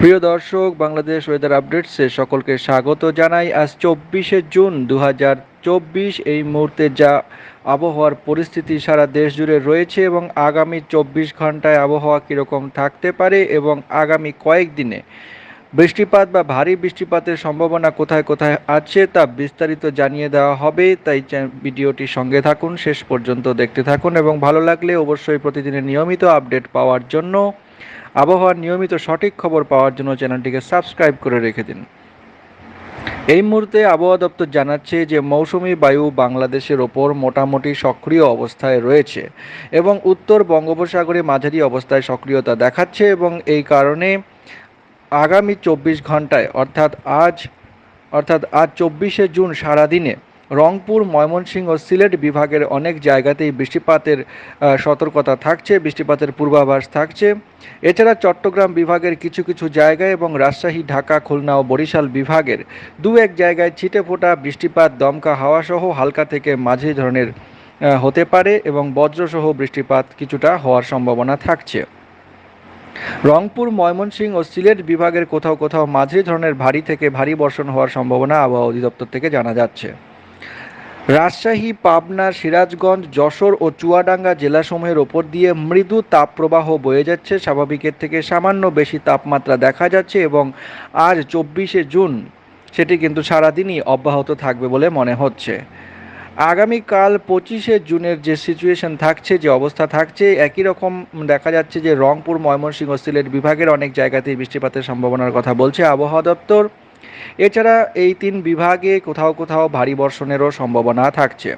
প্রিয় দর্শক, বাংলাদেশ ওয়েদার আপডেটসে সকলকে স্বাগত জানাই। আজ চব্বিশে জুন দু চব্বিশ, এই মুহূর্তে যা আবহাওয়ার পরিস্থিতি সারা দেশ জুড়ে রয়েছে এবং আগামী চব্বিশ ঘন্টায় আবহাওয়া কীরকম থাকতে পারে এবং আগামী কয়েকদিনে বৃষ্টিপাত বা ভারী বৃষ্টিপাতের সম্ভাবনা কোথায় কোথায় আছে তা বিস্তারিত জানিয়ে দেওয়া হবে, তাই চ্যা- ভিডিওটি সঙ্গে থাকুন, শেষ পর্যন্ত দেখতে থাকুন এবং ভালো লাগলে অবশ্যই প্রতিদিনের নিয়মিত আপডেট পাওয়ার জন্য, আবহাওয়ার নিয়মিত সঠিক খবর পাওয়ার জন্য চ্যানেলটিকে সাবস্ক্রাইব করে রেখে দিন। এই মুহূর্তে আবহাওয়া দপ্তর জানাচ্ছে যে মৌসুমি বায়ু বাংলাদেশের ওপর মোটামুটি সক্রিয় অবস্থায় রয়েছে এবং উত্তর বঙ্গোপসাগরে মাঝারি অবস্থায় সক্রিয়তা দেখাচ্ছে এবং এই কারণে আগামী চব্বিশ ঘন্টায় অর্থাৎ আজ অর্থাৎ আজ চব্বিশে জুন সারাদিনে, রংপুর, ময়মনসিংহ সিলেট বিভাগের অনেক জায়গাতেই বৃষ্টিপাতের সতর্কতা থাকছে, বৃষ্টিপাতের পূর্বাভাস থাকছে। এছাড়া চট্টগ্রাম বিভাগের কিছু কিছু জায়গায় এবং রাজশাহী, ঢাকা, খুলনা ও বরিশাল বিভাগের দু এক জায়গায় ছিটে ফোটা বৃষ্টিপাত, দমকা হাওয়া সহ হালকা থেকে মাঝারি ধরনের হতে পারে এবং বজ্রসহ বৃষ্টিপাত কিছুটা হওয়ার সম্ভাবনা থাকছে। রংপুর, ময়মনসিংহ ও সিলেট বিভাগের কোথাও কোথাও মাঝারি ধরনের ভারী থেকে ভারী বর্ষণ হওয়ার সম্ভাবনা আবহাওয়া অধিদপ্তর থেকে জানা যাচ্ছে। রাজশাহী, পাবনা, সিরাজগঞ্জ, যশোর ও চুয়াডাঙ্গা জেলাসমূহের ওপর দিয়ে মৃদু তাপপ্রবাহ বয়ে যাচ্ছে। স্বাভাবিকের থেকে সামান্য বেশি তাপমাত্রা দেখা যাচ্ছে এবং আজ চব্বিশে জুন সেটি কিন্তু সারাদিনই অব্যাহত থাকবে বলে মনে হচ্ছে। আগামীকাল পঁচিশে জুনের যে সিচুয়েশন থাকছে, যে অবস্থা থাকছে, একই রকম দেখা যাচ্ছে যে রংপুর, ময়মনসিংহ, সিলেট বিভাগের অনেক জায়গাতেই বৃষ্টিপাতের সম্ভাবনার কথা বলছে আবহাওয়া দপ্তর। এছাড়া এই তিন বিভাগে কোথাও কোথাও ভারী বর্ষণেরও সম্ভাবনা থাকছে।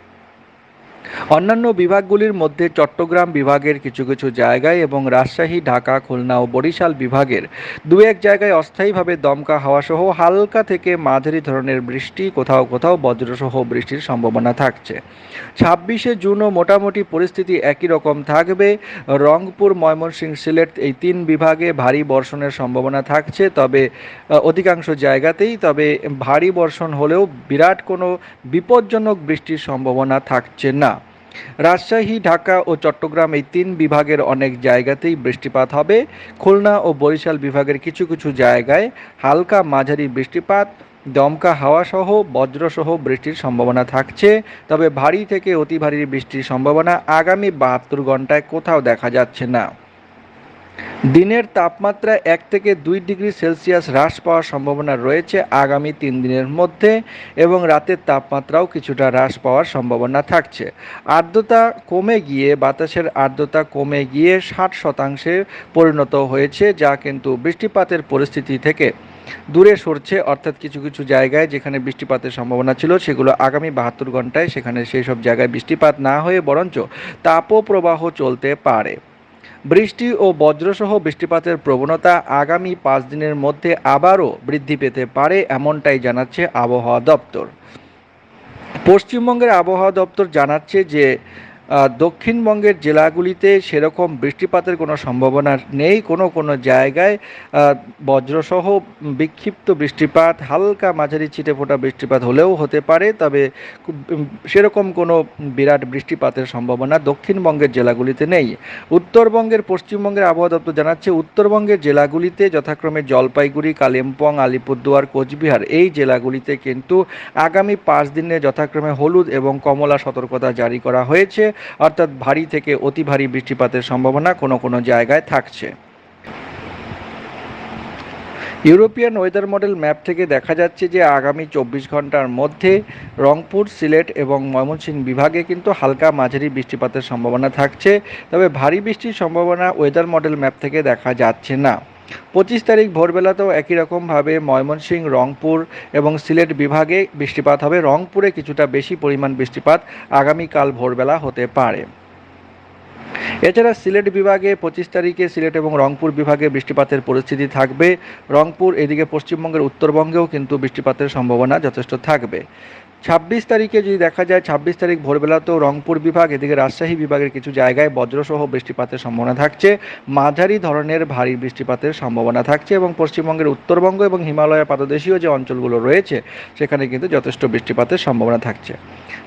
অন্যান্য বিভাগগুলির মধ্যে চট্টগ্রাম বিভাগের কিছু কিছু জায়গায় এবং রাজশাহী, ঢাকা, খুলনা ও বরিশাল বিভাগের দু এক জায়গায় অস্থায়ীভাবে দমকা হাওয়া সহ হালকা থেকে মাঝারি ধরনের বৃষ্টি, কোথাও কোথাও বজ্রসহ বৃষ্টির সম্ভাবনা থাকছে। ছাব্বিশে জুনও মোটামুটি পরিস্থিতি একই রকম থাকবে। রংপুর, ময়মনসিংহ, সিলেট এই তিন বিভাগে ভারী বর্ষণের সম্ভাবনা থাকছে, তবে অধিকাংশ জায়গাতেই, তবে ভারী বর্ষণ হলেও বিরাট কোনো বিপজ্জনক বৃষ্টির সম্ভাবনা থাকছে না। রাজশাহী, ঢাকা ও চট্টগ্রাম এই তিন বিভাগের অনেক জায়গাতেই বৃষ্টিপাত হবে। খুলনা ও বরিশাল বিভাগের কিছু কিছু জায়গায় হালকা মাঝারি বৃষ্টিপাত, দমকা হাওয়া সহ বজ্রসহ বৃষ্টির সম্ভাবনা থাকছে। তবে ভারী থেকে অতি ভারী বৃষ্টির সম্ভাবনা আগামী বাহাত্তর ঘন্টায় কোথাও দেখা যাচ্ছে না। দিনের তাপমাত্রা এক থেকে দুই ডিগ্রি সেলসিয়াস হ্রাস পাওয়ার সম্ভাবনা রয়েছে আগামী তিন দিনের মধ্যে এবং রাতের তাপমাত্রাও কিছুটা হ্রাস পাওয়ার সম্ভাবনা থাকছে। আর্দ্রতা কমে গিয়ে, বাতাসের আর্দ্রতা কমে গিয়ে ষাট শতাংশে পরিণত হয়েছে, যা কিন্তু বৃষ্টিপাতের পরিস্থিতি থেকে দূরে সরছে। অর্থাৎ কিছু কিছু জায়গায় যেখানে বৃষ্টিপাতের সম্ভাবনা ছিল, সেগুলো আগামী বাহাত্তর ঘন্টায়, সেখানে সেই সব জায়গায় বৃষ্টিপাত না হয়ে বরঞ্চ তাপপ্রবাহ চলতে পারে। বৃষ্টি ও বজ্রসহ বৃষ্টিপাতের প্রবণতা আগামী পাঁচ দিনের মধ্যে আবারও বৃদ্ধি পেতে পারে এমনটাই জানাচ্ছে আবহাওয়া দপ্তর। পশ্চিমবঙ্গের আবহাওয়া দপ্তর জানাচ্ছে যে দক্ষিণবঙ্গের জেলাগুলিতে সেরকম বৃষ্টিপাতের কোনো সম্ভাবনা নেই। কোনো কোনো জায়গায় বজ্রসহ বিক্ষিপ্ত বৃষ্টিপাত, হালকা মাঝারি ছিটে ফোটা বৃষ্টিপাত হলেও হতে পারে, তবে সেরকম কোনো বিরাট বৃষ্টিপাতের সম্ভাবনা দক্ষিণবঙ্গের জেলাগুলিতে নেই। উত্তরবঙ্গের, পশ্চিমবঙ্গের আবহাওয়া দপ্তর জানাচ্ছে, উত্তরবঙ্গের জেলাগুলিতে যথাক্রমে জলপাইগুড়ি, কালিম্পং, আলিপুরদুয়ার, কোচবিহার এই জেলাগুলিতে কিন্তু আগামী পাঁচ দিনে যথাক্রমে হলুদ এবং কমলা সতর্কতা জারি করা হয়েছে। অর্থাৎ ভারী থেকে অতি ভারী বৃষ্টিপাতের সম্ভাবনা কোনো কোনো জায়গায় থাকছে। ইউরোপিয়ান ওয়েদার মডেল ম্যাপ থেকে দেখা যাচ্ছে যে আগামী চব্বিশ ঘণ্টার মধ্যে রংপুর, সিলেট এবং ময়মনসিংহ বিভাগে কিন্তু হালকা মাঝারি বৃষ্টিপাতের সম্ভাবনা থাকছে। তবে ভারী বৃষ্টির সম্ভাবনা ওয়েদার মডেল ম্যাপ থেকে দেখা যাচ্ছে না। পঁচিশ তারিখ ভোরবেলাতেও একই রকমভাবে ময়মনসিংহ, রংপুর এবং সিলেট বিভাগে বৃষ্টিপাত হবে। রংপুরে কিছুটা বেশি পরিমাণ বৃষ্টিপাত আগামীকাল ভোরবেলা হতে পারে। এছাড়া সিলেট বিভাগে পঁচিশ তারিখে সিলেট এবং রংপুর বিভাগে বৃষ্টিপাতের পরিস্থিতি থাকবে। রংপুর এদিকে পশ্চিমবঙ্গের উত্তরবঙ্গেও কিন্তু বৃষ্টিপাতের সম্ভাবনা যথেষ্ট থাকবে। ছাব্বিশ তারিখে যদি দেখা যায়, ছাব্বিশ তারিখ ভোরবেলাতেও রংপুর বিভাগ, এদিকে রাজশাহী বিভাগের কিছু জায়গায় বজ্রসহ বৃষ্টিপাতের সম্ভাবনা থাকছে। মাঝারি ধরনের ভারী বৃষ্টিপাতের সম্ভাবনা থাকছে এবং পশ্চিমবঙ্গের উত্তরবঙ্গ এবং হিমালয়ের পাদদেশীয় যে অঞ্চলগুলো রয়েছে, সেখানে কিন্তু যথেষ্ট বৃষ্টিপাতের সম্ভাবনা থাকছে।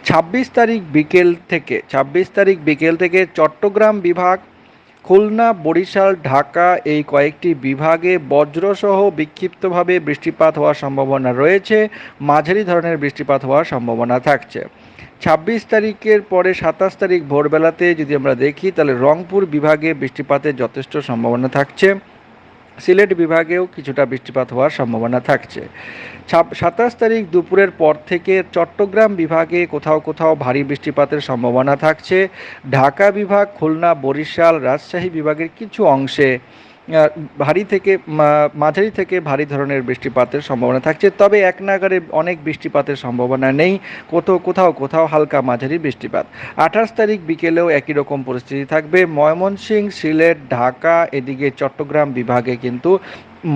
ছাব্বিশ তারিখ বিকেল থেকে, ছাব্বিশ তারিখ বিকেল থেকে চট্টগ্রাম বিভাগ খুলনা, বরিশাল, ঢাকা এই কয়েকটি বিভাগে বজ্রসহ বিক্ষিপ্তভাবে বৃষ্টিপাত হওয়ার সম্ভাবনা রয়েছে। মাঝারি ধরনের বৃষ্টিপাত হওয়ার সম্ভাবনা থাকছে। ছাব্বিশ তারিখের পরে সাতাশ তারিখ ভোরবেলাতে যদি আমরা দেখি, তাহলে রংপুর বিভাগে বৃষ্টিপাতের যথেষ্ট সম্ভাবনা থাকছে। সিলেট বিভাগেও কিছুটা বৃষ্টিপাত হওয়ার সম্ভাবনা থাকছে। সাতাশ তারিখ দুপুরের পর থেকে চট্টগ্রাম বিভাগে কোথাও কোথাও ভারী বৃষ্টিপাতের সম্ভাবনা থাকছে। ঢাকা বিভাগ, খুলনা, বরিশাল, রাজশাহী বিভাগের কিছু অংশে ভারী থেকে মাঝারি থেকে ভারী ধরনের বৃষ্টিপাতের সম্ভাবনা থাকছে। তবে এক নাগারে অনেক বৃষ্টিপাতের সম্ভাবনা নেই। কোথাও কোথাও কোথাও হালকা মাঝারি বৃষ্টিপাত। আঠাশ তারিখ বিকেলেও একই রকম পরিস্থিতি থাকবে। ময়মনসিংহ, সিলেট, ঢাকা, এদিকে চট্টগ্রাম বিভাগে কিন্তু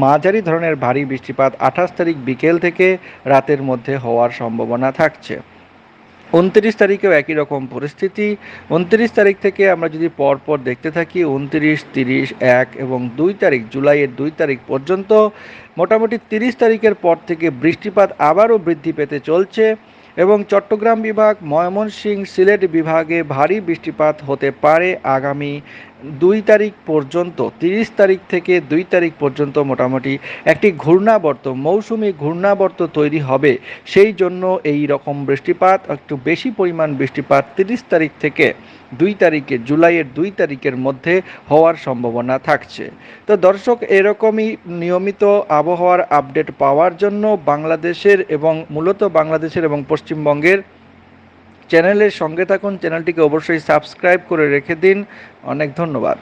মাঝারি ধরনের ভারী বৃষ্টিপাত আঠাশ তারিখ বিকেল থেকে রাতের মধ্যে হওয়ার সম্ভাবনা থাকছে। উনত্রিশ তারিখেও একই রকম পরিস্থিতি। উনত্রিশ তারিখ থেকে আমরা যদি পরপর দেখতে থাকি, উনত্রিশ, তিরিশ, এক এবং দুই তারিখ, জুলাইয়ের দুই তারিখ পর্যন্ত মোটামুটি তিরিশ তারিখের পর থেকে বৃষ্টিপাত আবারও বৃদ্ধি পেতে চলছে। এবং চট্টগ্রাম বিভাগ ময়মনসিংহ সিলেট বিভাগে ভারী বৃষ্টিপাত হতে পারে আগামী দুই তারিখ পর্যন্ত, তিরিশ তারিখ থেকে দুই তারিখ পর্যন্ত মোটামুটি একটি ঘূর্ণাবর্ত, মৌসুমি ঘূর্ণাবর্ত তৈরি হবে। সেই জন্য এই রকম বৃষ্টিপাত, একটু বেশি পরিমাণ বৃষ্টিপাত তিরিশ তারিখ থেকে দুই তারিখে, জুলাইয়ের দুই তারিখের মধ্যে হওয়ার সম্ভাবনা থাকছে। তো দর্শক, এরকমই নিয়মিত আবহাওয়ার আপডেট পাওয়ার জন্য বাংলাদেশের এবং মূলত বাংলাদেশের এবং পশ্চিমবঙ্গের চ্যানেলের সঙ্গে থাকুন। চ্যানেলটিকে অবশ্যই সাবস্ক্রাইব করে রেখে দিন। অনেক ধন্যবাদ।